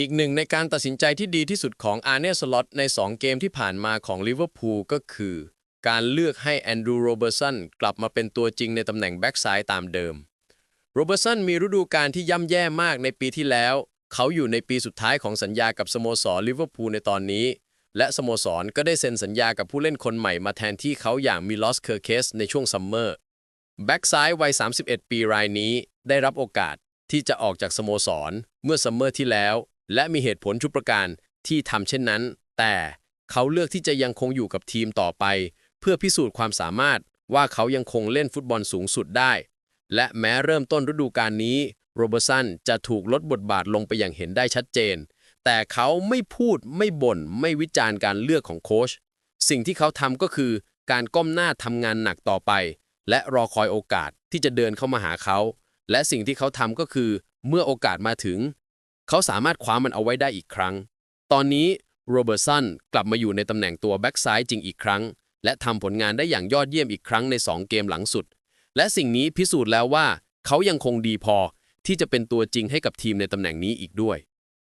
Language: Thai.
อีกหนึ่งในการตัดสินใจที่ดีที่สุดของอาร์เนสล็อตใน 2 เกมที่ผ่านมาของลิเวอร์พูลก็คือ การเลือกให้แอนดรูโรเบอร์สันกลับมาเป็นตัวจริงในตำแหน่งแบ็กซ้ายตามเดิมโรเบอร์สันมีฤดูกาลที่ย่ำแย่มากในปีที่แล้ว เขาอยู่ในปีสุดท้ายของสัญญากับสโมสรลิเวอร์พูลในตอนนี้ และสโมสรก็ได้เซ็นสัญญากับผู้เล่นคนใหม่มาแทนที่เขาอย่างมิลอสเคอร์เคสในช่วงซัมเมอร์แบ็กซ้ายวัย 31 ปีรายนี้ได้รับโอกาสที่จะออกจากสโมสรเมื่อซัมเมอร์ที่แล้ว และมีเหตุผลชุดประการที่ทำเช่นนั้น แต่เขาเลือกที่จะยังคงอยู่กับทีมต่อไป เพื่อพิสูจน์ความสามารถว่าเขายังคงเล่นฟุตบอลสูงสุดได้ และแม้เริ่มต้นฤดูกาลนี้โรเบอร์สันจะถูกลดบทบาทลงไปอย่างเห็นได้ชัดเจน แต่เขาไม่พูดไม่บ่น ไม่วิจารณ์การเลือกของโค้ชสิ่งที่เขาทำก็คือการก้มหน้าทำงานหนักต่อไป และรอคอยโอกาสที่จะเดินเข้ามาหาเขา และสิ่งที่เขาทำก็คือ เมื่อโอกาสมาถึง เขาสามารถคว้ามันเอาไว้ได้อีกครั้ง ตอนนี้โรเบอร์สันกลับมาอยู่ในตำแหน่งตัวแบ็กซ้ายจริงอีกครั้ง และทำผลงานได้อย่างยอดเยี่ยมอีกครั้งใน 2 เกมหลังสุด และสิ่งนี้พิสูจน์แล้วว่า เขายังคงดีพอที่จะเป็นตัวจริงให้กับทีมในตำแหน่งนี้อีกด้วย